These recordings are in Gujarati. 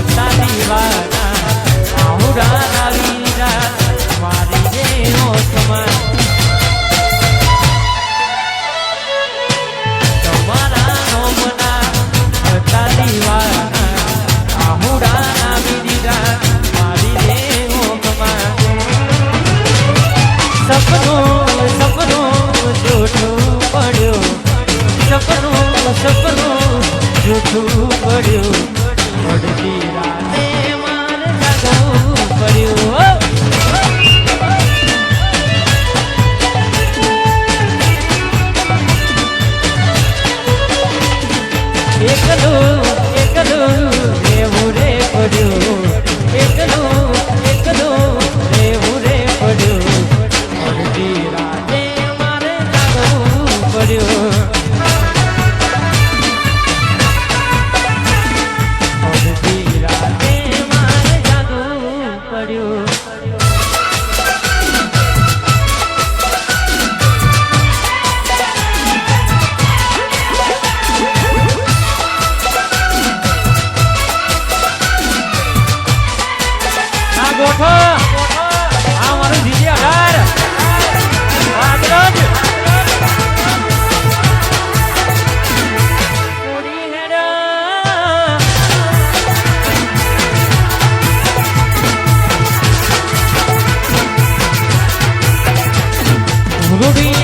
ભક્તા દીવાના મારી દેવો સમાન. તમારા નોમના ભક્તા જૂઠું પડ્યો. સપનો સપનો જૂઠું પડ્યો. એકલું એકલું રહેવું રે પડ્યું એકલું આ ગોઠો આ મારું જીજે અઢાર આગળ Rudy.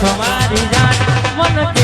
তোমারি জান মনকে